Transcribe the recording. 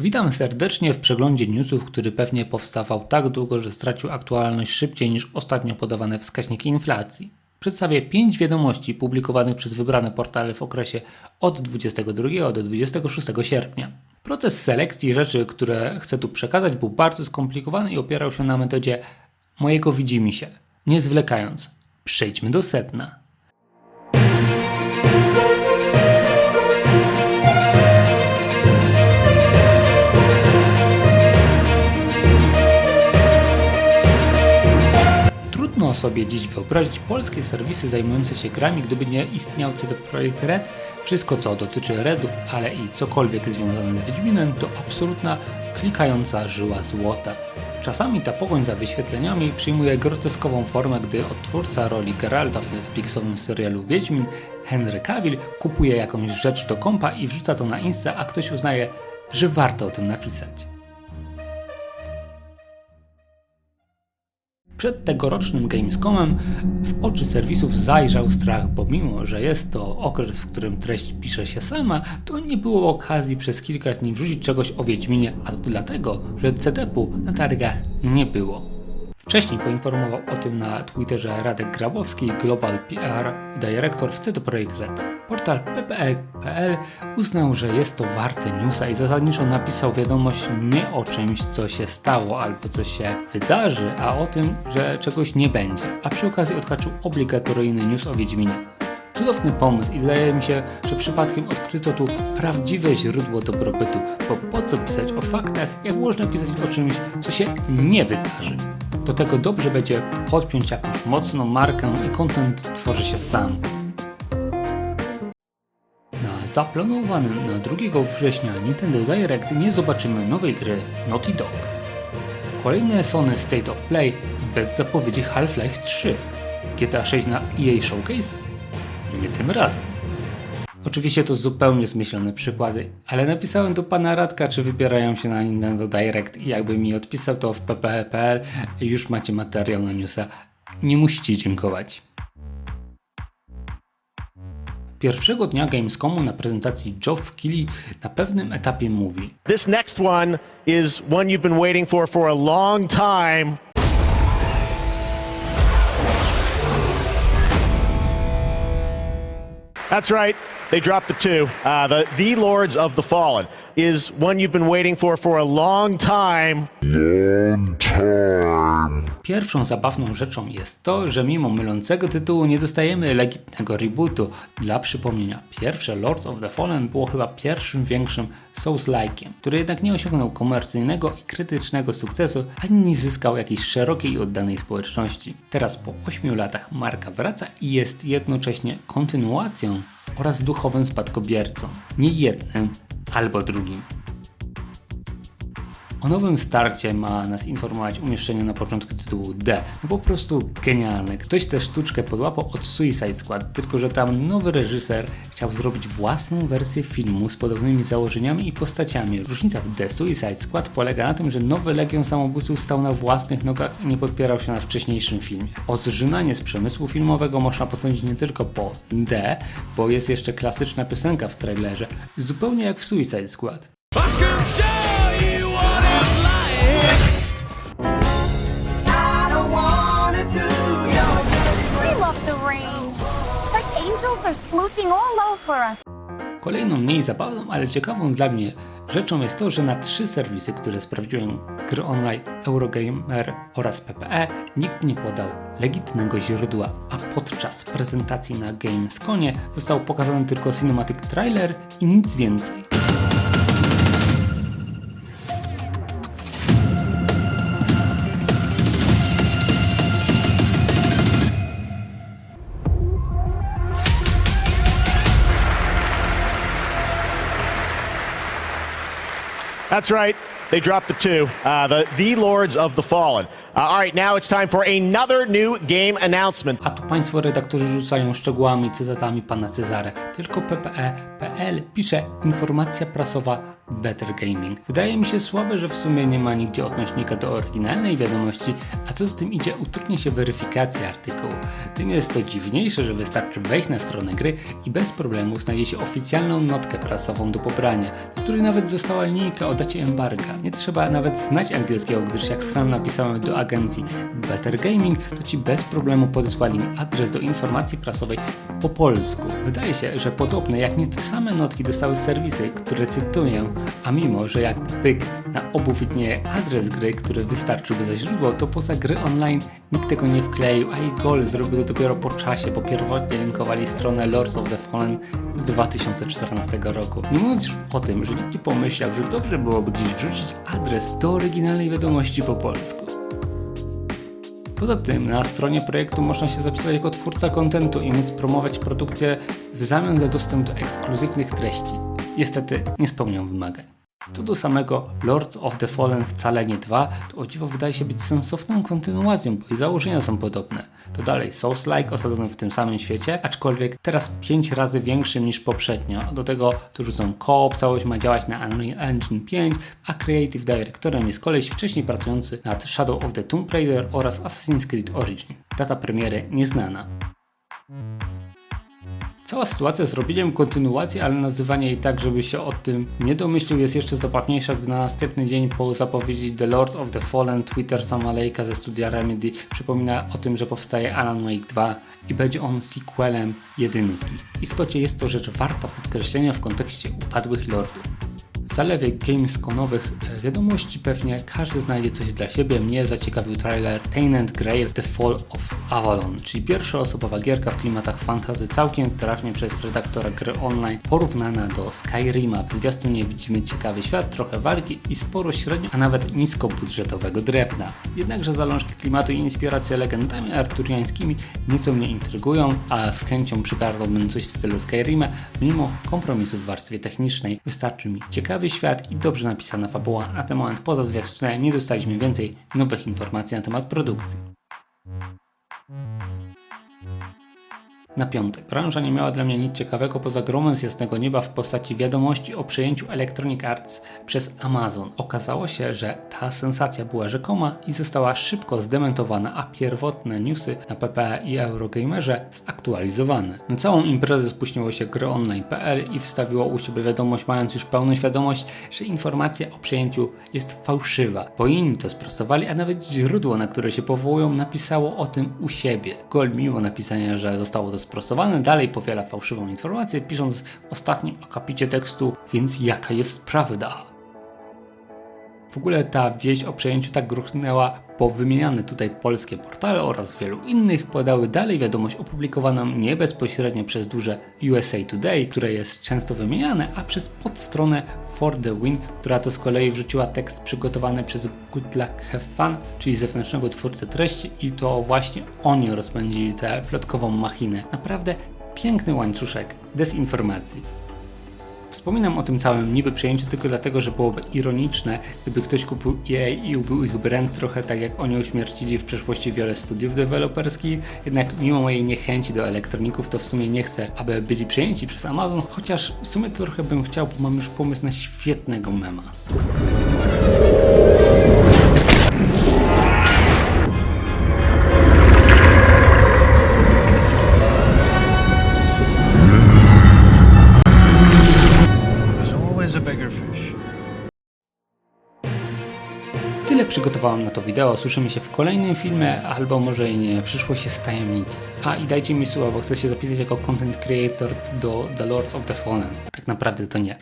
Witam serdecznie w przeglądzie newsów, który pewnie powstawał tak długo, że stracił aktualność szybciej niż ostatnio podawane wskaźniki inflacji. Przedstawię 5 wiadomości publikowanych przez wybrane portale w okresie od 22 do 26 sierpnia. Proces selekcji rzeczy, które chcę tu przekazać, był bardzo skomplikowany i opierał się na metodzie mojego widzimy się. Nie zwlekając, przejdźmy do sedna. Sobie dziś wyobrazić polskie serwisy zajmujące się grami, gdyby nie istniał CD Projekt Red. Wszystko co dotyczy Redów, ale i cokolwiek związane z Wiedźminem to absolutna klikająca żyła złota. Czasami ta pogoń za wyświetleniami przyjmuje groteskową formę, gdy odtwórca roli Geralta w Netflixowym serialu Wiedźmin, Henry Cavill, kupuje jakąś rzecz do kompa i wrzuca to na Insta, a ktoś uznaje, że warto o tym napisać. Przed tegorocznym Gamescomem w oczy serwisów zajrzał strach, bo mimo, że jest to okres, w którym treść pisze się sama, to nie było okazji przez kilka dni wrzucić czegoś o Wiedźminie, a to dlatego, że CDP-u na targach nie było. Wcześniej poinformował o tym na Twitterze Radek Grabowski, Global PR Director w CD Projekt Red. Portal ppe.pl uznał, że jest to warte newsa i zasadniczo napisał wiadomość nie o czymś, co się stało albo co się wydarzy, a o tym, że czegoś nie będzie. A przy okazji odhaczył obligatoryjny news o Wiedźminie. Cudowny pomysł i wydaje mi się, że przypadkiem odkryto tu prawdziwe źródło dobrobytu, bo po co pisać o faktach, jak można pisać o czymś, co się nie wydarzy. Do tego dobrze będzie podpiąć jakąś mocną markę i content tworzy się sam. Na zaplanowanym na 2 września Nintendo Direct nie zobaczymy nowej gry Naughty Dog. Kolejne Sony State of Play bez zapowiedzi Half-Life 3. GTA 6 na EA Showcase? Nie tym razem. Oczywiście to zupełnie zmyślone przykłady, ale napisałem do pana Radka, czy wybierają się na Nintendo Direct i jakby mi odpisał to w ppe.pl już macie materiał na newsa. Nie musicie dziękować. Pierwszego dnia Gamescomu na prezentacji Geoff Keighley na pewnym etapie mówi This next one is one you've been waiting for for a long time. That's right. They dropped the two. Uh, the The Lords of the Fallen is one you've been waiting for for a long time. Pierwszą zabawną rzeczą jest to, że mimo mylącego tytułu nie dostajemy legitnego rebootu. Dla przypomnienia, pierwsze Lords of the Fallen było chyba pierwszym większym Souls-like'iem, który jednak nie osiągnął komercyjnego i krytycznego sukcesu, ani nie zyskał jakiejś szerokiej i oddanej społeczności. Teraz po 8 latach marka wraca i jest jednocześnie kontynuacją oraz duchowym spadkobiercą. Nie jednym albo drugim. O nowym starcie ma nas informować umieszczenie na początku tytułu D. No po prostu genialne. Ktoś tę sztuczkę podłapał od Suicide Squad, tylko że tam nowy reżyser chciał zrobić własną wersję filmu z podobnymi założeniami i postaciami. Różnica w The Suicide Squad polega na tym, że nowy Legion Samobójców stał na własnych nogach i nie podpierał się na wcześniejszym filmie. O zżynanie z przemysłu filmowego można posądzić nie tylko po D, bo jest jeszcze klasyczna piosenka w trailerze, zupełnie jak w Suicide Squad. Kolejną mniej zabawną, ale ciekawą dla mnie rzeczą jest to, że na trzy serwisy, które sprawdziłem gry online Eurogamer oraz PPE, nikt nie podał legitnego źródła, a podczas prezentacji na Gamesconie został pokazany tylko cinematic trailer i nic więcej. That's right. They dropped the two. Uh, the The Lords of the Fallen. Uh, all right, now it's time for another new game announcement. A tu Państwo redaktorzy rzucają szczegółami, cytatami pana Cezary. Tylko PPE.pl pisze informacja prasowa Better Gaming. Wydaje mi się słabe, że w sumie nie ma nigdzie odnośnika do oryginalnej wiadomości, a co za tym idzie utrudnia się weryfikacja artykułu. Tym jest to dziwniejsze, że wystarczy wejść na stronę gry i bez problemu znajdzie się oficjalną notkę prasową do pobrania, na której nawet została linijka o dacie embarga. Nie trzeba nawet znać angielskiego, gdyż jak sam napisałem do agencji Better Gaming, to ci bez problemu podesłali mi adres do informacji prasowej po polsku. Wydaje się, że podobne jak nie te same notki dostały serwisy, które cytuję, a mimo, że jak pyk na obu widnieje adres gry, który wystarczyłby za źródło, to poza gry online nikt tego nie wkleił, a jej gol zrobił to dopiero po czasie, bo pierwotnie linkowali stronę Lords of the Fallen z 2014 roku. Nie mówiąc już o tym, że nikt nie pomyślał, że dobrze byłoby gdzieś wrzucić adres do oryginalnej wiadomości po polsku. Poza tym na stronie projektu można się zapisać jako twórca kontentu i móc promować produkcję w zamian za dostęp do ekskluzywnych treści. Niestety nie spełnią wymagań. To do samego Lords of the Fallen wcale nie 2, to o dziwo wydaje się być sensowną kontynuacją, bo i założenia są podobne. To dalej Souls-like osadzony w tym samym świecie, aczkolwiek teraz 5 razy większym niż poprzednio. Do tego dorzucą koop, całość ma działać na Unreal Engine 5, a Creative Directorem jest koleś wcześniej pracujący nad Shadow of the Tomb Raider oraz Assassin's Creed Origin. Data premiery nieznana. Cała sytuacja z robieniem kontynuacji, ale nazywanie jej tak, żeby się o tym nie domyślił, jest jeszcze zabawniejsza, gdy na następny dzień po zapowiedzi The Lords of the Fallen Twitter Sama Lejka ze studia Remedy przypomina o tym, że powstaje Alan Wake 2 i będzie on sequelem jedynki. W istocie jest to rzecz warta podkreślenia w kontekście upadłych lordów. Zalewie gamesconowych e, wiadomości pewnie każdy znajdzie coś dla siebie. Mnie zaciekawił trailer Tainted Grail The Fall of Avalon, czyli pierwszoosobowa gierka w klimatach fantasy całkiem trafnie przez redaktora gry online porównana do Skyrima. W zwiastunie widzimy ciekawy świat, trochę walki i sporo średnio, a nawet niskobudżetowego drewna. Jednakże zalążki klimatu i inspiracje legendami arturiańskimi nieco mnie intrygują, a z chęcią przygarnąłbym coś w stylu Skyrima, mimo kompromisów w warstwie technicznej. Wystarczy mi ciekawy świat i dobrze napisana fabuła. Na ten moment poza zwiastunem nie dostaliśmy więcej nowych informacji na temat produkcji. Na piątek. Branża nie miała dla mnie nic ciekawego poza gromem z jasnego nieba w postaci wiadomości o przejęciu Electronic Arts przez Amazon. Okazało się, że ta sensacja była rzekoma i została szybko zdementowana, a pierwotne newsy na PPE i Eurogamerze zaktualizowane. Na całą imprezę spuściło się gryonline.pl i wstawiło u siebie wiadomość, mając już pełną świadomość, że informacja o przejęciu jest fałszywa. Bo inni to sprostowali, a nawet źródło, na które się powołują, napisało o tym u siebie. Gol mimo napisania, że zostało to sprostowane, dalej powiela fałszywą informację, pisząc w ostatnim akapicie tekstu, więc jaka jest prawda? W ogóle ta wieść o przejęciu tak gruchnęła, bo wymieniane tutaj polskie portale oraz wielu innych podały dalej wiadomość opublikowaną nie bezpośrednio przez duże USA Today, które jest często wymieniane, a przez podstronę For the Win, która to z kolei wrzuciła tekst przygotowany przez Good Luck Have Fun, czyli zewnętrznego twórcę treści i to właśnie oni rozpędzili tę plotkową machinę. Naprawdę piękny łańcuszek dezinformacji. Wspominam o tym całym niby przejęciu tylko dlatego, że byłoby ironiczne, gdyby ktoś kupił EA i ubił ich brand trochę tak jak oni uśmiercili w przeszłości wiele studiów deweloperskich, jednak mimo mojej niechęci do elektroników to w sumie nie chcę, aby byli przejęci przez Amazon, chociaż w sumie trochę bym chciał, bo mam już pomysł na świetnego mema. Tyle przygotowałem na to wideo, słyszymy się w kolejnym filmie, albo może i nie, przyszłość jest tajemnicą. A i dajcie mi słowa, bo chcę się zapisać jako content creator do The Lords of the Fallen. Tak naprawdę to nie.